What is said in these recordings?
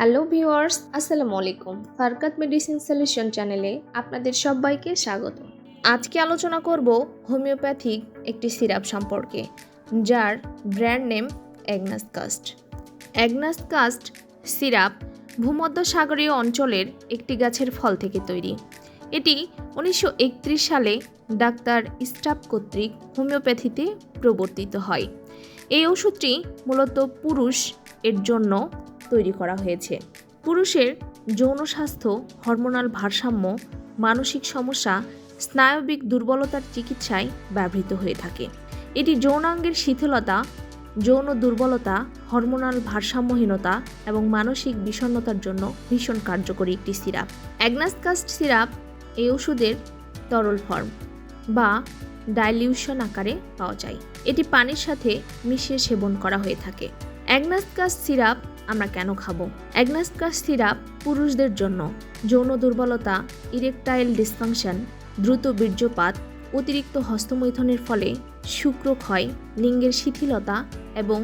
Hello viewers, আসসালামু আলাইকুম। ফারকাত medicine solution চ্যানেলে আপনাদের সবাইকে স্বাগত। আজকে আলোচনা করব হোমিওপ্যাথিক একটি সিরাপ সম্পর্কে, যার brand name Agnus cast Agnus cast syrup ভূমধ্যসাগরীয় অঞ্চলের একটি গাছের ফল থেকে তৈরি। এটি উনিশশো একত্রিশ সালে ডাক্তার স্টাফ কর্তৃক হোমিওপ্যাথিতে প্রবর্তিত হয়। এই ওষুধটি মূলত পুরুষ এর জন্য তৈরি করা হয়েছে। পুরুষের যৌন স্বাস্থ্য, হরমোনাল ভারসাম্য, মানসিক সমস্যা, স্নায়বিক দুর্বলতার চিকিৎসায় ব্যবহৃত হয়ে থাকে। এটি যৌনাঙ্গের শিথিলতা, যৌন দুর্বলতা, হরমোনাল ভারসাম্যহীনতা এবং মানসিক বিষণ্ণতার জন্য ভীষণ কার্যকরী একটি সিরাপ। অ্যাগনাসকাস্ট সিরাপ এই ওষুধের তরল ফর্ম বা ডাইলিউশন আকারে পাওয়া যায়। এটি পানির সাথে মিশিয়ে সেবন করা হয়ে থাকে। অ্যাগনাস্কাস সিরাপ আমরা কেন খাব? অ্যাগনাস্কাস সিরাপ পুরুষদের জন্য যৌন দুর্বলতা, ইরেকটাইল ডিসফাংশন, দ্রুত বীর্যপাত, অতিরিক্ত হস্তমৈথনের ফলে শুক্রক্ষয় লিঙ্গের শিথিলতা এবং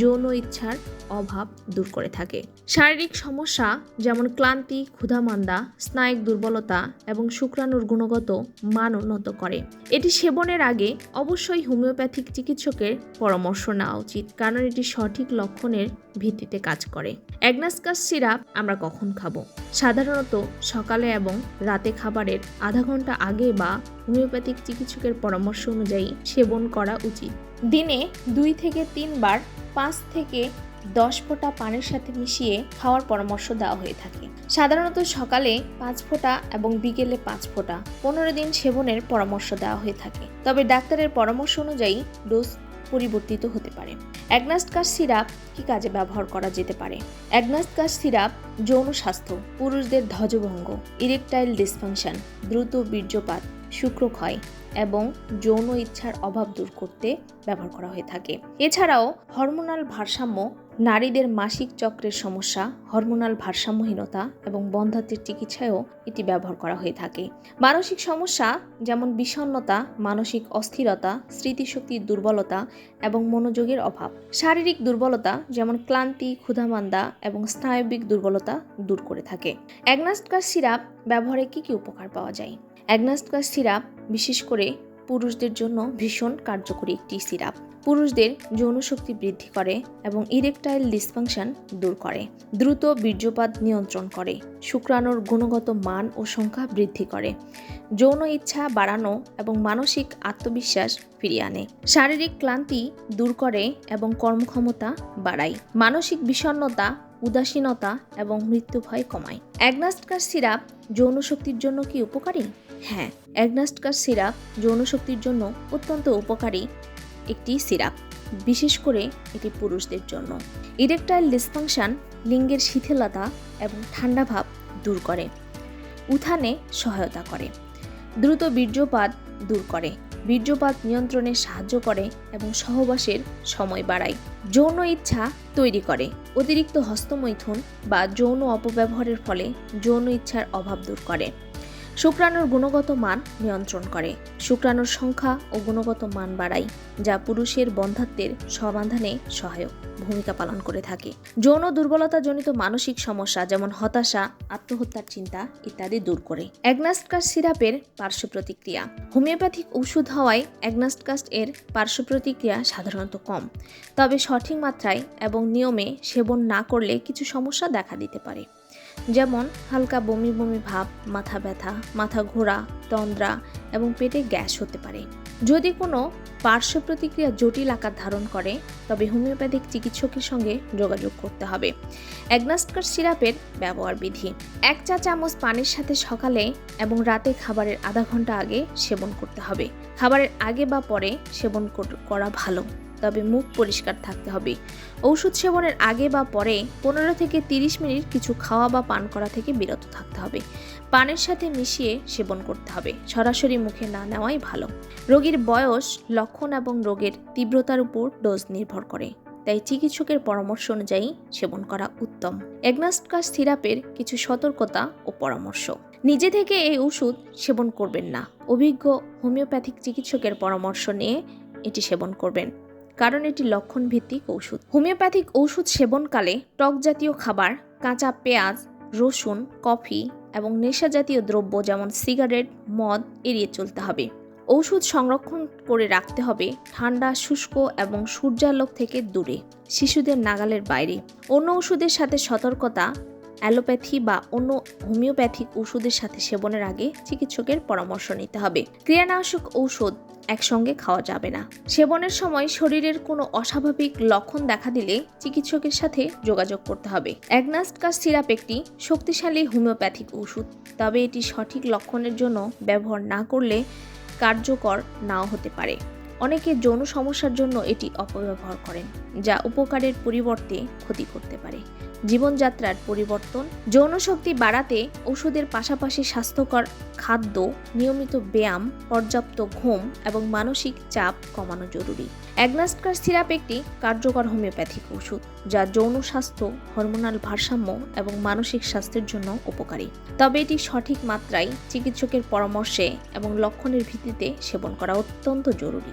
যৌন ইচ্ছার অভাব দূর করে থাকে। শারীরিক সমস্যা যেমন ক্লান্তি, ক্ষুধামান্দা, স্নায়ুক দুর্বলতা এবং শুক্রাণুর গুণগত মান উন্নত করে। এটি সেবনের আগে অবশ্যই হোমিওপ্যাথিক চিকিৎসকের পরামর্শ নেওয়া উচিত, কারণ এটি সঠিক লক্ষণের ভিত্তিতে কাজ করে। অ্যাগনাসকাস সিরাপ আমরা কখন খাব? সাধারণত সকালে এবং রাতে খাবারের আধা ঘণ্টা আগে বা হোমিওপ্যাথিক চিকিৎসকের পরামর্শ অনুযায়ী সেবন করা উচিত। দিনে দুই থেকে তিনবার পাঁচ থেকে দশ ফোঁটা পানির সাথে মিশিয়ে খাওয়ার পরামর্শ দেওয়া হয়ে থাকে। সাধারণত সকালে পাঁচ ফোঁটা এবং বিকেলে পাঁচ ফোঁটা পনেরো দিন সেবনের পরামর্শ দেওয়া হয়ে থাকে। তবে ডাক্তারের পরামর্শ অনুযায়ী ডোজ পরিবর্তিত হতে পারে। অ্যাগনাস্টকাস সিরাপ কি কাজে ব্যবহার করা যেতে পারে? অ্যাগনাস্টকাস সিরাপ যৌন স্বাস্থ্য, পুরুষদের ধ্বজভঙ্গ, ইরেকটাইল ডিসফাংশন, দ্রুত বীর্যপাত, শুক্রক্ষয় এবং যৌন ইচ্ছার অভাব দূর করতে ব্যবহার করা হয়ে থাকে। এছাড়াও হরমোনাল ভারসাম্য নারীদের মাসিক চক্রের সমস্যা, হরমোনাল ভারসাম্যহীনতা এবং বন্ধাত্বের চিকিৎসায়ও এটি ব্যবহার করা হয়ে থাকে। মানসিক সমস্যা যেমন বিষণ্ণতা, মানসিক অস্থিরতা, স্মৃতিশক্তির দুর্বলতা এবং মনোযোগের অভাব। শারীরিক দুর্বলতা যেমন ক্লান্তি, ক্ষুধামান্দা এবং স্নায়বিক দুর্বলতা দূর করে থাকে। অ্যাগনাস্টকার সিরাপ ব্যবহারে কী কী উপকার পাওয়া যায়? অ্যাগনাস্টকার সিরাপ, বিশেষ করে পুরুষদের জন্য ভীষণ কার্যকরী একটি সিরাপ। পুরুষদের যৌন শক্তি বৃদ্ধি করে এবং ইরেকটাইল ডিসফাংশন দূর করে, দ্রুত বীর্যপাত নিয়ন্ত্রণ করে, শুক্রাণুর গুণগত মান ও সংখ্যা বৃদ্ধি করে, যৌন ইচ্ছা বাড়ানো এবং মানসিক আত্মবিশ্বাস ফিরিয়ে আনে। শারীরিক ক্লান্তি দূর করে এবং কর্মক্ষমতা বাড়ায়। মানসিক বিষণ্ণতা উদাসীনতা এবং মৃত্যু ভয় কমায়। অ্যাগনাস্টকার সিরাপ যৌন শক্তির জন্য কি উপকারী? হ্যাঁ অ্যাগনাস্টকার সিরাপ যৌন শক্তির জন্য অত্যন্ত উপকারী একটি সিরাপ, বিশেষ করে এটি পুরুষদের জন্য। ইরেকটাইল ডিসফাংশন লিঙ্গের শিথিলতা এবং ঠান্ডা ভাব দূর করে, উত্থানে সহায়তা করে, দ্রুত বীর্যপাত দূর করে। বীর্যপাত নিয়ন্ত্রণে সাহায্য করে এবং সহবাসের সময় বাড়ায়। যৌন ইচ্ছা তৈরি করে। অতিরিক্ত হস্তমৈথুন বা যৌন অপব্যবহারের ফলে যৌন ইচ্ছার অভাব দূর করে। শুক্রাণুর গুণগত মান নিয়ন্ত্রণ করে। শুক্রাণুর সংখ্যা ও গুণগত মান বাড়ায়, যা পুরুষের বন্ধাত্বের সমাধানে সহায়ক ভূমিকা পালন করে থাকে। যৌন দুর্বলতাজনিত মানসিক সমস্যা যেমন হতাশা, আত্মহত্যার চিন্তা ইত্যাদি দূর করে। অ্যাগনাস্টকাস্ট সিরাপের পার্শ্ব প্রতিক্রিয়া। হোমিওপ্যাথিক ওষুধ হওয়ায় অ্যাগনাস্টকাস্ট এর পার্শ্ব প্রতিক্রিয়া সাধারণত কম, তবে সঠিক মাত্রায় এবং নিয়মে সেবন না করলে কিছু সমস্যা দেখা দিতে পারে। যেমন হালকা বমি বমি ভাব, মাথা ব্যথা, মাথা ঘোরা, তন্দ্রা এবং পেটে গ্যাস হতে পারে। যদি কোনো পার্শ্ব প্রতিক্রিয়া জটিল আকার ধারণ করে, তবে হোমিওপ্যাথিক চিকিৎসকের সঙ্গে যোগাযোগ করতে হবে। অ্যাগনাস্টকার সিরাপের ব্যবহার বিধি। এক চা চামচ পানির সাথে সকালে এবং রাতে খাবারের আধা ঘণ্টা আগে সেবন করতে হবে। খাবারের আগে বা পরে সেবন করা ভালো। তবে মুখ পরিষ্কার থাকতে হবে। ঔষধ সেবনের আগে বা পরে পনেরো থেকে তিরিশ মিনিট কিছু খাওয়া বা পান করা থেকে বিরত থাকতে হবে। পানের সাথে মিশিয়ে সেবন করতে হবে। সরাসরি মুখে না নেওয়াই ভালো। রোগীর বয়স, লক্ষণ এবং রোগের তীব্রতার উপর ডোজ নির্ভর করে। তাই চিকিৎসকের পরামর্শ অনুযায়ী সেবন করা উত্তম। অ্যাগনাস্টকাস থিরাপের কিছু সতর্কতা ও পরামর্শ। নিজে থেকে এই ওষুধ সেবন করবেন না। অভিজ্ঞ হোমিওপ্যাথিক চিকিৎসকের পরামর্শ নিয়ে এটি সেবন করবেন। কারণ এটি লক্ষণ ভিত্তিক ঔষধ। হোমিওপ্যাথিক ঔষধ সেবনকালে টক জাতীয় খাবার, কাঁচা পেঁয়াজ, রসুন, কফি এবং নেশা জাতীয় দ্রব্য যেমন সিগারেট, মদ এড়িয়ে চলতে হবে। ঔষধ সংরক্ষণ করে রাখতে হবে ঠান্ডা, শুষ্ক এবং সূর্যালোক থেকে দূরে, শিশুদের নাগালের বাইরে। অন্য ওষুধের সাথে সতর্কতা, অ্যালোপ্যাথি বা অন্য হোমিওপ্যাথিক ওষুধের সাথে সেবনের আগে চিকিৎসকের পরামর্শ নিতে হবে। ক্রিয়ানাশক ঔষধ একসঙ্গে খাওয়া যাবে না। সেবনের সময় শরীরের কোনো অস্বাভাবিক লক্ষণ দেখা দিলে চিকিৎসকের সাথে যোগাযোগ করতে হবে। অ্যাগনাস্টকাস সিরাপ একটি শক্তিশালী হোমিওপ্যাথিক ওষুধ, তবে এটি সঠিক লক্ষণের জন্য ব্যবহার না করলে কার্যকর নাও হতে পারে। অনেকে যৌন সমস্যার জন্য এটি অপব্যবহার করেন, যা উপকারের পরিবর্তে ক্ষতি করতে পারে। জীবনযাত্রার পরিবর্তন, যৌন শক্তি বাড়াতে ওষুধের পাশাপাশি স্বাস্থ্যকর খাদ্য, নিয়মিত ব্যায়াম, পর্যাপ্ত ঘুম এবং মানসিক চাপ কমানো জরুরি। অ্যাগনাস্টকার সিরাপ একটি কার্যকর হোমিওপ্যাথিক ওষুধ, যা যৌন স্বাস্থ্য, হরমোনাল ভারসাম্য এবং মানসিক স্বাস্থ্যের জন্য উপকারী। তবে এটি সঠিক মাত্রায় চিকিৎসকের পরামর্শে এবং লক্ষণের ভিত্তিতে সেবন করা অত্যন্ত জরুরি।